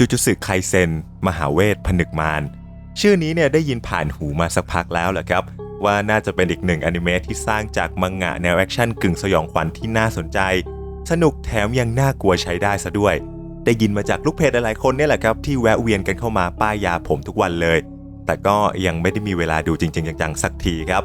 จูจูสึไคเซน มหาเวทผนึกมารชื่อนี้เนี่ยได้ยินผ่านหูมาสักพักแล้วแหละครับ ว่าน่าจะเป็นอีกหนึ่งอนิเมะที่สร้างจากมังงะแนวแอคชั่นกึ่งสยองขวัญที่น่าสนใจ สนุกแถมยังน่ากลัวใช้ได้ซะด้วย ได้ยินมาจากลูกเพจหลายคนเนี่ยแหละครับ ที่แวะเวียนกันเข้ามาป้ายยาผมทุกวันเลย แต่ก็ยังไม่ได้มีเวลาดูจริง ๆ จังๆสักทีครับ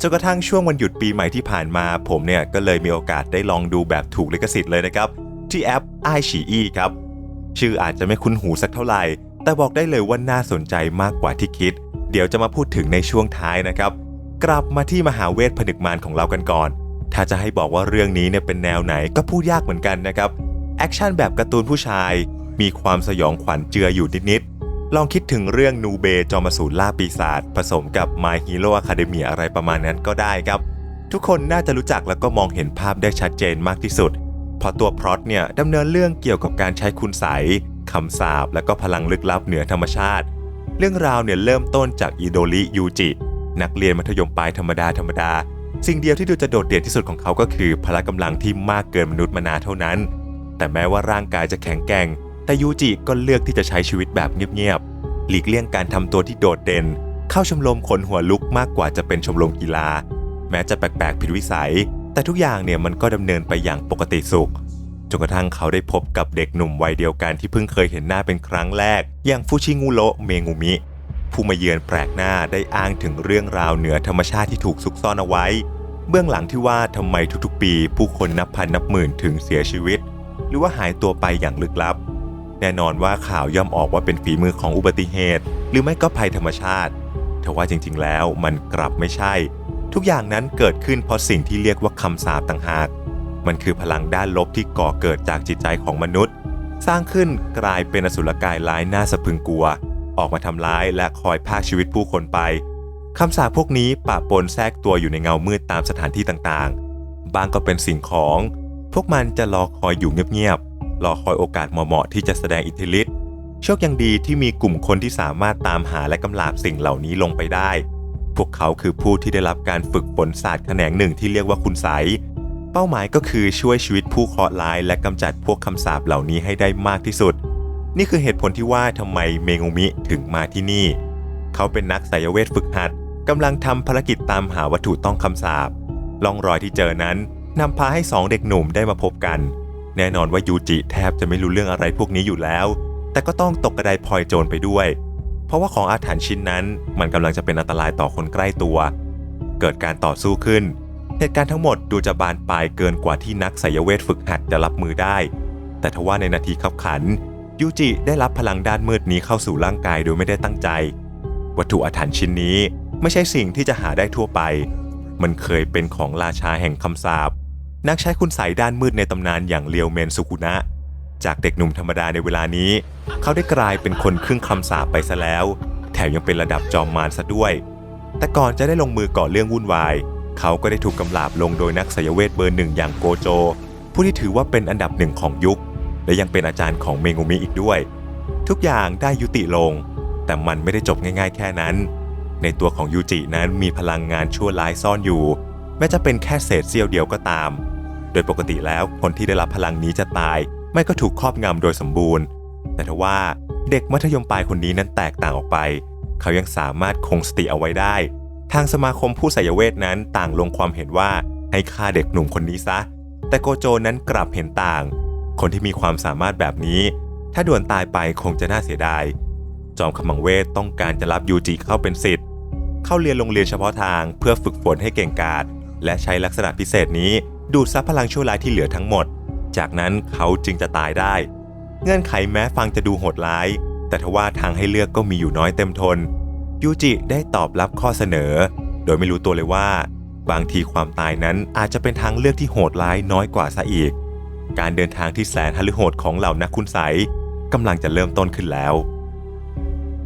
จนกระทั่งช่วงวันหยุดปีใหม่ที่ผ่านมาผมเนี่ยก็เลยมีโอกาสได้ลองดูแบบถูกลิขสิทธิ์เลยนะครับที่แอป i อ i ครับ ชื่ออาจจะไม่คุ้นหูสักเท่าไหร่ แต่บอกได้เลยว่าน่าสนใจมากกว่าที่คิด เดี๋ยวจะมาพูดถึงในช่วงท้ายนะครับ กลับมาที่มหาเวทผนึกมารของเรากันก่อน ถ้าจะให้บอกว่าเรื่องนี้เนี่ยเป็นแนวไหนก็พูดยากเหมือนกันนะครับ แอคชั่นแบบการ์ตูนผู้ชาย มีความสยองขวัญเจืออยู่นิดๆ ลองคิดถึงเรื่องนูเบจอมสูรล่าปีศาจผสมกับ My Hero Academia อะไรประมาณนั้นก็ได้ครับ ทุกคนน่าจะรู้จักแล้วก็มองเห็นภาพได้ชัดเจนมากที่สุด ราะตัวพล็อตเนี่ยดำเนินเรื่องเกี่ยวกับการใช้คุณไสยคำสาปและก็พลังลึกลับเหนือธรรมชาติ เรื่องราวเนี่ยเริ่มต้นจากอิโดริยูจิ นักเรียนมัธยมปลายธรรมดาธรรมดา สิ่งเดียวที่ดูจะโดดเด่นที่สุดของเขาก็คือ พละกำลังที่มากเกินมนุษย์มนาเท่านั้น แต่แม้ว่าร่างกายจะแข็งแกร่ง แต่ยูจิก็เลือกที่จะใช้ชีวิตแบบเงียบๆ หลีกเลี่ยงการทำตัวที่โดดเด่น เข้าชมรมคนหัวลุกมากกว่าจะเป็นชมรมกีฬา แม้จะแปลกๆผิดวิสัย แต่ทุกอย่างเนี่ยมันก็ดำเนินไปอย่างปกติสุขจนกระทั่งเขาได้พบกับเด็กหนุ่มวัยเดียวกันที่เพิ่งเคยเห็นหน้าเป็นครั้งแรก อย่างฟูชิงูโระเมงุมิ ผู้มาเยือนแปลกหน้าได้อ้างถึงเรื่องราวเหนือธรรมชาติที่ถูกซุกซ่อนเอาไว้ เบื้องหลังที่ว่าทำไมทุกๆ ปี ผู้คนนับพันนับหมื่นถึงเสียชีวิต หรือว่าหายตัวไปอย่างลึกลับ แน่นอนว่าข่าวย่อมออกว่าเป็นฝีมือของอุบัติเหตุ หรือไม่ก็ภัยธรรมชาติทว่าจริง ๆ แล้วมันกลับไม่ใช่ ทุกอย่างนั้นเกิดขึ้นเพราะสิ่งที่เรียกว่าคำสาปต่างหาก มันคือพลังด้านลบที่ก่อเกิดจากจิตใจของมนุษย์ สร้างขึ้นกลายเป็นอสุรกายร้ายน่าสะพรึงกลัว ออกมาทำร้ายและคอยพากชีวิตผู้คนไปคำสาปพวกนี้ปะปนแทรกตัวอยู่ในเงามืดตามสถานที่ต่างๆ บางก็เป็นสิ่งของ พวกมันจะรอคอยอยู่เงียบๆ รอคอยโอกาสเหมาะๆที่จะแสดงอิทธิฤทธิ์ โชคยังดีที่มีกลุ่มคนที่สามารถตามหาและกำลาบสิ่งเหล่านี้ลงไปได้ พวกเขาคือผู้ที่ได้รับการฝึกฝนศาสตร์แขนงหนึ่งที่เรียกว่าคุณไสยเป้าหมายก็คือช่วยชีวิตผู้เคราะห์ร้ายและกำจัดพวกคำสาปเหล่านี้ให้ได้มากที่สุด นี่คือเหตุผลที่ว่าทำไมเมงุมิถึงมาที่นี่ เขาเป็นนักไสยเวทฝึกหัดกำลังทำภารกิจตามหาวัตถุต้องคำสาปล่องรอยที่เจอนั้นนำพาให้สองเด็กหนุ่มได้มาพบกัน แน่นอนว่ายูจิแทบจะไม่รู้เรื่องอะไรพวกนี้อยู่แล้ว แต่ก็ต้องตกกระไดพลอยโจรไปด้วย ราะว่าของอาถรรพ์ชิ้นนั้นมันกำลังจะเป็นอันตรายต่อคนใกล้ตัว เกิดการต่อสู้ขึ้น เหตุการณ์ทั้งหมดดูจะบานปลายเกินกว่าที่นักไสยเวทฝึกหัดจะรับมือได้ แต่ทว่าในนาทีขับขัน ยูจิได้รับพลังด้านมืดนี้เข้าสู่ร่างกายโดยไม่ได้ตั้งใจ วัตถุอาถรรพ์ชิ้นนี้ไม่ใช่สิ่งที่จะหาได้ทั่วไป มันเคยเป็นของราชาแห่งคำสาปนักใช้คุณใส่ด้านมืดในตำนานอย่างเลียวเมนสุกุนะ จากเด็กหนุ่มธรรมดาในเวลานี้ เขาได้กลายเป็นคนครึ่งคำสาปไปซะแล้ว แถมยังเป็นระดับจอมมารซะด้วย แต่ก่อนจะได้ลงมือก่อเรื่องวุ่นวาย เขาก็ได้ถูกกำลาบลงโดยนักสยเวทเบอร์หนึ่งอย่างโกโจ ผู้ที่ถือว่าเป็นอันดับหนึ่งของยุค และยังเป็นอาจารย์ของเมงุมิอีกด้วย ทุกอย่างได้ยุติลง แต่มันไม่ได้จบง่าย ๆ แค่นั้น ในตัวของยูจินั้นมีพลังงานชั่วร้ายซ่อนอยู่ แม้จะเป็นแค่เศษเสี้ยวเดียวก็ตาม โดยปกติแล้วคนที่ได้รับพลังนี้จะตาย ไม่ก็ถูกครอบงำโดยสมบูรณ์ แต่ทว่าเด็กมัธยมปลายคนนี้นั้นแตกต่างออกไป เขายังสามารถคงสติเอาไว้ได้ ทางสมาคมผู้ไสยเวทนั้นต่างลงความเห็นว่าให้ฆ่าเด็กหนุ่มคนนี้ซะ แต่โกโจนั้นกลับเห็นต่าง คนที่มีความสามารถแบบนี้ ถ้าด่วนตายไปคงจะน่าเสียดาย จอมขมังเวทต้องการจะรับยูจิเข้าเป็นศิษย์เข้าเรียนโรงเรียนเฉพาะทางเพื่อฝึกฝนให้เก่งกาจและใช้ลักษณะพิเศษนี้ดูดซับพลังชั่วร้ายที่เหลือทั้งหมด จากนั้นเขาจึงจะตายได้ เงื่อนไขแม้ฟังจะดูโหดร้าย แต่ทว่าทางให้เลือกก็มีอยู่น้อยเต็มทน ยูจิได้ตอบรับข้อเสนอ โดยไม่รู้ตัวเลยว่า บางทีความตายนั้นอาจจะเป็นทางเลือกที่โหดร้ายน้อยกว่าซะอีก การเดินทางที่แสนหฤโหดของเหล่านักคุณใสยกำลังจะเริ่มต้นขึ้นแล้ว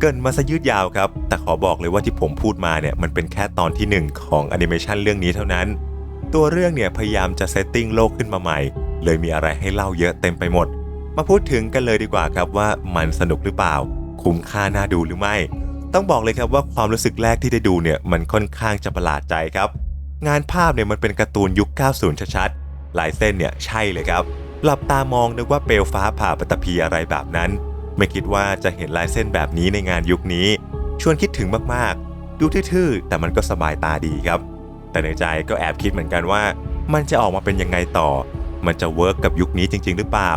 เกินมาซะยืดยาวครับ แต่ขอบอกเลยว่าที่ผมพูดมาเนี่ยมันเป็นแค่ตอนที่หนึ่งของแอนิเมชันเรื่องนี้เท่านั้น ตัวเรื่องเนี่ยพยายามจะเซตติ้งโลกขึ้นมาใหม่ เลยมีอะไรให้เล่าเยอะเต็มไปหมด มาพูดถึงกันเลยดีกว่าครับว่ามันสนุกหรือเปล่า คุ้มค่าน่าดูหรือไม่ ต้องบอกเลยครับว่าความรู้สึกแรกที่ได้ดูเนี่ยมันค่อนข้างจะประหลาดใจครับ งานภาพเนี่ยมันเป็นการ์ตูนยุค 90 ชัดๆลายเส้นเนี่ยใช่เลยครับ หลับตามองนึกว่าเปลวฟ้าผ่าปฐพีอะไรแบบนั้น ไม่คิดว่าจะเห็นลายเส้นแบบนี้ในงานยุคนี้ ชวนคิดถึงมากๆ ดูทื่อๆแต่มันก็สบายตาดีครับ แต่ในใจก็แอบคิดเหมือนกันว่ามันจะออกมาเป็นยังไงต่อ มันจะเวิร์กกับยุคนี้จริง ๆ หรือเปล่า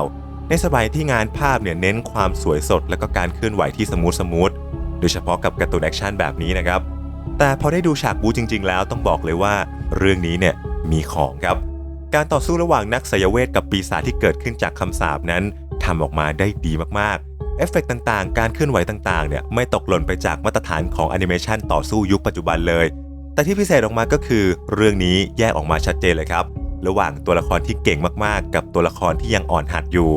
ในสมัยที่งานภาพเนี่ยเน้นความสวยสด และก็การเคลื่อนไหวที่สมูทสมูทโดยเฉพาะกับการ์ตูนแอคชั่นแบบนี้นะครับ แต่พอได้ดูฉากบูจริง ๆ แล้วต้องบอกเลยว่า เรื่องนี้เนี่ยมีของครับ การต่อสู้ระหว่างนักสยเวทกับปีศาจที่เกิดขึ้นจากคำสาปนั้นทำออกมาได้ดีมากๆ เอฟเฟกต์ต่างๆ การเคลื่อนไหวต่างๆ เนี่ยไม่ตกหล่นไปจากมาตรฐานของแอนิเมชันต่อสู้ยุคปัจจุบันเลย แต่ที่พิเศษออกมาก็คือ เรื่องนี้แยกออกมาชัดเจนเลยครับ ระหว่างตัวละครที่เก่งมากๆ กับตัวละครที่ยังอ่อนหัดอยู่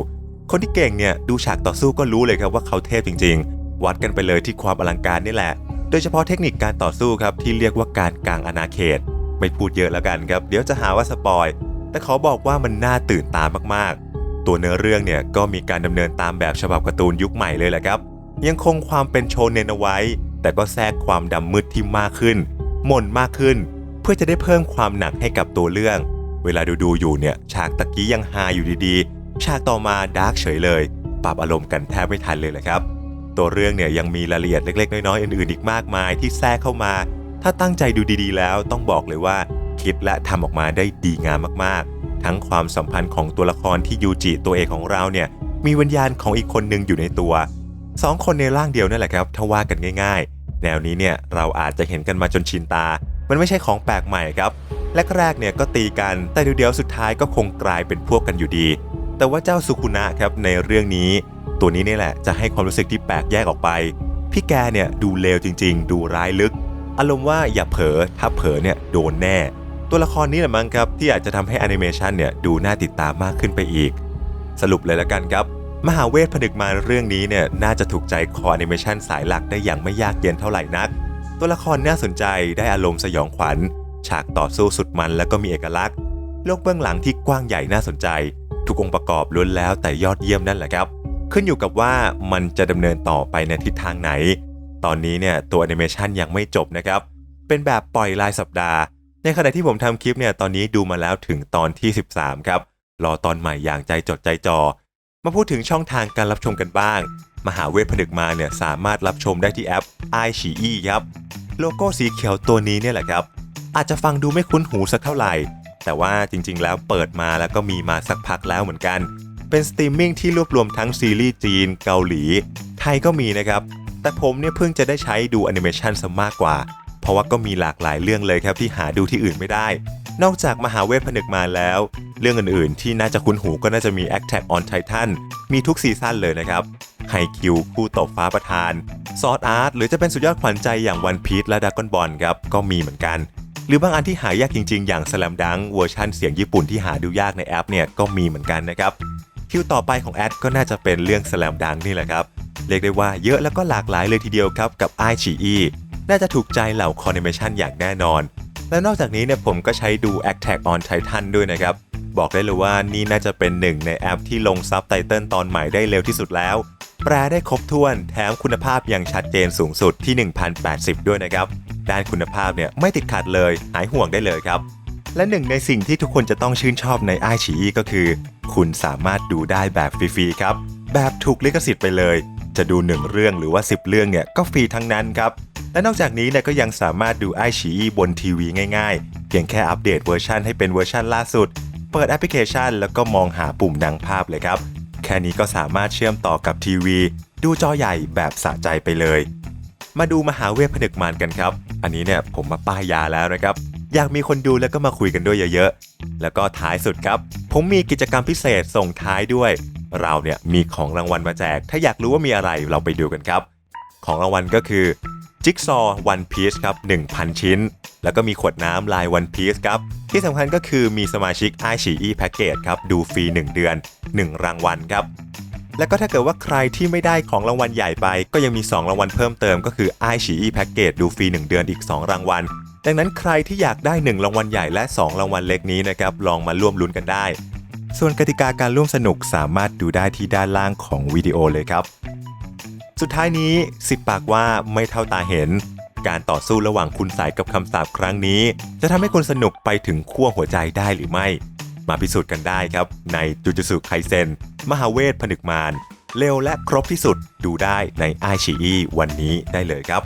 คนที่เก่งเนี่ยดูฉากต่อสู้ก็รู้เลยครับว่าเขาเทพจริง ๆ วัดกันไปเลยที่ความอลังการนี่แหละ โดยเฉพาะเทคนิคการต่อสู้ครับที่เรียกว่าการกลางอาณาเขต ไม่พูดเยอะแล้วกันครับ เดี๋ยวจะหาว่าสปอย แต่ขอบอกว่ามันน่าตื่นตามากๆ ตัวเนื้อเรื่องเนี่ยก็มีการดำเนินตามแบบฉบับการ์ตูนยุคใหม่เลยแหละครับ ยังคงความเป็นโชเนนเอาไว้ แต่ก็แทรกความดำมืดที่มากขึ้นหม่นมากขึ้น เพื่อจะได้เพิ่มความหนักให้กับตัวเรื่อง เวลาดูดูอยู่เนี่ยฉากตะกี้ยังฮาอยู่ดีๆ ฉากต่อมาดาร์กเฉยเลย ปรับอารมณ์กันแทบไม่ทันเลยแหละครับ ตัวเรื่องเนี่ยยังมีรายละเอียดเล็กๆ น้อยๆ อื่นๆ อีกมากมายที่แทรกเข้ามา ถ้าตั้งใจดูดีๆ แล้วต้องบอกเลยว่า คิดและทำออกมาได้ดีงามมากๆ ทั้งความสัมพันธ์ของตัวละครที่ยูจิตัวเอกของเราเนี่ยมีวิญญาณของอีกคนหนึ่งอยู่ในตัวสองคนในร่างเดียวนั่นแหละครับถ้าว่ากันง่าย ๆ แนวนี้เนี่ยเราอาจจะเห็นกันมาจนชินตา มันไม่ใช่ของแปลกใหม่ครับ แรกๆเนี่ยก็ตีกันแต่เดี๋ยวๆสุดท้ายก็คงกลายเป็นพวกกันอยู่ดี แต่ว่าเจ้าสุคุนะครับในเรื่องนี้ ตัวนี้นี่แหละจะให้ความรู้สึกที่แปลกแยกออกไป พี่แกเนี่ยดูเลวจริง ๆ ดูร้ายลึก อารมณ์ว่าอย่าเผลอถ้าเผลอเนี่ยโดนแน่ ตัวละครนี้แหละมั้งครับที่อาจจะทำให้แอนิเมชันเนี่ยดูน่าติดตามมากขึ้นไปอีก สรุปเลยละกันครับ มหาเวทผนึกมารเรื่องนี้เนี่ยน่าจะถูกใจคอแอนิเมชันสายหลักได้อย่างไม่ยากเย็นเท่าไหร่นัก ตัวละครน่าสนใจได้อารมณ์สยองขวัญ ฉากต่อสู้สุดมันแล้วก็มีเอกลักษณ์ โลกเบื้องหลังที่กว้างใหญ่น่าสนใจ ทุกองค์ประกอบล้วนแล้วแต่ยอดเยี่ยมนั่นแหละครับ ขึ้นอยู่กับว่ามันจะดำเนินต่อไปในทิศทางไหน ตอนนี้เนี่ยตัวแอนิเมชันยังไม่จบนะครับ เป็นแบบปล่อยรายสัปดาห์ ในขณะที่ผมทำคลิปเนี่ยตอนนี้ดูมาแล้วถึงตอนที่ 13 ครับ รอตอนใหม่อย่างใจจดใจจ่อมาพูดถึงช่องทางการรับชมกันบ้าง มหาเวทผนึกมาเนี่ยสามารถรับชมได้ที่แอป i อ i ีครับ โลโก้สีเขียวตัวนี้เนี่ยแหละครับ อาจจะฟังดูไม่คุ้นหูสักเท่าไหร่ แต่ว่าจริงๆ แล้วเปิดมาแล้วก็มีมาสักพักแล้วเหมือนกัน เป็นสตรีมมิ่งที่รวบรวมทั้งซีรีส์จีน เกาหลี ไทยก็มีนะครับ แต่ผมเนี่ยเพิ่งจะได้ใช้ดูแอนิเมชันซะมากกว่า เพราะว่าก็มีหลากหลายเรื่องเลยครับที่หาดูที่อื่นไม่ได้ นอกจากมหาเวทผนึกมาแล้ว เรื่องอื่นๆ ที่น่าจะคุ้นหูก็น่าจะมี Attack on Titan มีทุกซีซั่นเลยนะครับไฮคิวคู่ตบฟ้าประธานซอ d อาร์ตหรือจะเป็นสุดยอดขวัญใจอย่างวันพี e และด r a ก o n บอลครับก็มีเหมือนกัน หรือบางอันที่หายากจริง ๆ อย่างส l ลมดังเวอร์ชันเสียงญี่ปุ่นที่หาดูยากในแอปเนี่ยก็มีเหมือนกันนะครับคิวต่อไปของแอดก็น่าจะเป็นเรื่องส l ลมดังนี่แหละครับเรียกได้ว่าเยอะแล้วก็หลากหลายเลยทีเดียวครับกับ i อ e น่าจะถูกใจเหล่าคอนิเมชันอย่างแน่นอน และนอกจากนี้เนี่ยผมก็ใช้ดู Attack on Titan ด้วยนะครับ บอกได้เลยว่านี่น่าจะเป็นหนึ่งในแอปที่ลงซับไตเติลตอนใหม่ได้เร็วที่สุดแล้ว แปลได้ครบถ้วนแถมคุณภาพยังชัดเจนสูงสุดที่ 1080 ด้วยนะครับ ด้านคุณภาพเนี่ยไม่ติดขัดเลย หายห่วงได้เลยครับ และหนึ่งในสิ่งที่ทุกคนจะต้องชื่นชอบในไอชีก็คือ คุณสามารถดูได้แบบฟรีๆครับ แบบถูกลิขสิทธิ์ไปเลย จะดู1เรื่องหรือว่า 10 เรื่องเนี่ยก็ฟรีทั้งนั้นครับและนอกจากนี้เนี่ยก็ยังสามารถดูไอชีบนทีวีง่ายๆ เพียงแค่อัปเดตเวอร์ชันให้เป็นเวอร์ชันล่าสุด เปิดแอปพลิเคชัน แล้วก็มองหาปุ่มดังภาพเลยครับ แค่นี้ก็สามารถเชื่อมต่อกับทีวี ดูจอใหญ่แบบสะใจไปเลย มาดูมหาเวทผนึกมารกันครับ อันนี้เนี่ยผมมาป้ายยาแล้วนะครับ อยากมีคนดูแล้วก็มาคุยกันด้วยเยอะๆ แล้วก็ท้ายสุดครับ ผมมีกิจกรรมพิเศษส่งท้ายด้วย เราเนี่ยมีของรางวัลมาแจก ถ้าอยากรู้ว่ามีอะไรเราไปดูกันครับ ของรางวัลก็คือจิ๊กซอวันพีซครับ 1,000 ชิ้น แล้วก็มีขวดน้ำลายวันพีซครับ ที่สำคัญก็คือมีสมาชิก i อ e แพ็กเกจครับ ดูฟรี 1 เดือน 1 รางวัลครับ แล้วก็ถ้าเกิดว่าใครที่ไม่ได้ของรางวัลใหญ่ไป ก็ยังมี 2 รางวัลเพิ่มเติมก็คือ i อ e แพ็กเกจดูฟรี 1 เดือนอีก 2 รางวัล ดังนั้นใครที่อยากได้ 1 รางวัลใหญ่และ 2 รางวัลเล็กนี้นะครับลองมาร่วมลุ้นกันได้ ส่วนกติกาการร่วมสนุกสามารถดูได้ที่ด้านล่างของวิดีโอเลยครับ สุดท้ายนี้สิบปากว่าไม่เท่าตาเห็น การต่อสู้ระหว่างคุณสายกับคำสาปครั้งนี้ จะทำให้คนสนุกไปถึงขั้วหัวใจได้หรือไม่ มาพิสูจน์กันได้ครับ ในจูจูสุไคเซน มหาเวทผนึกมารเร็วและครบที่สุดดูได้ในไอชีวันนี้ได้เลยครับ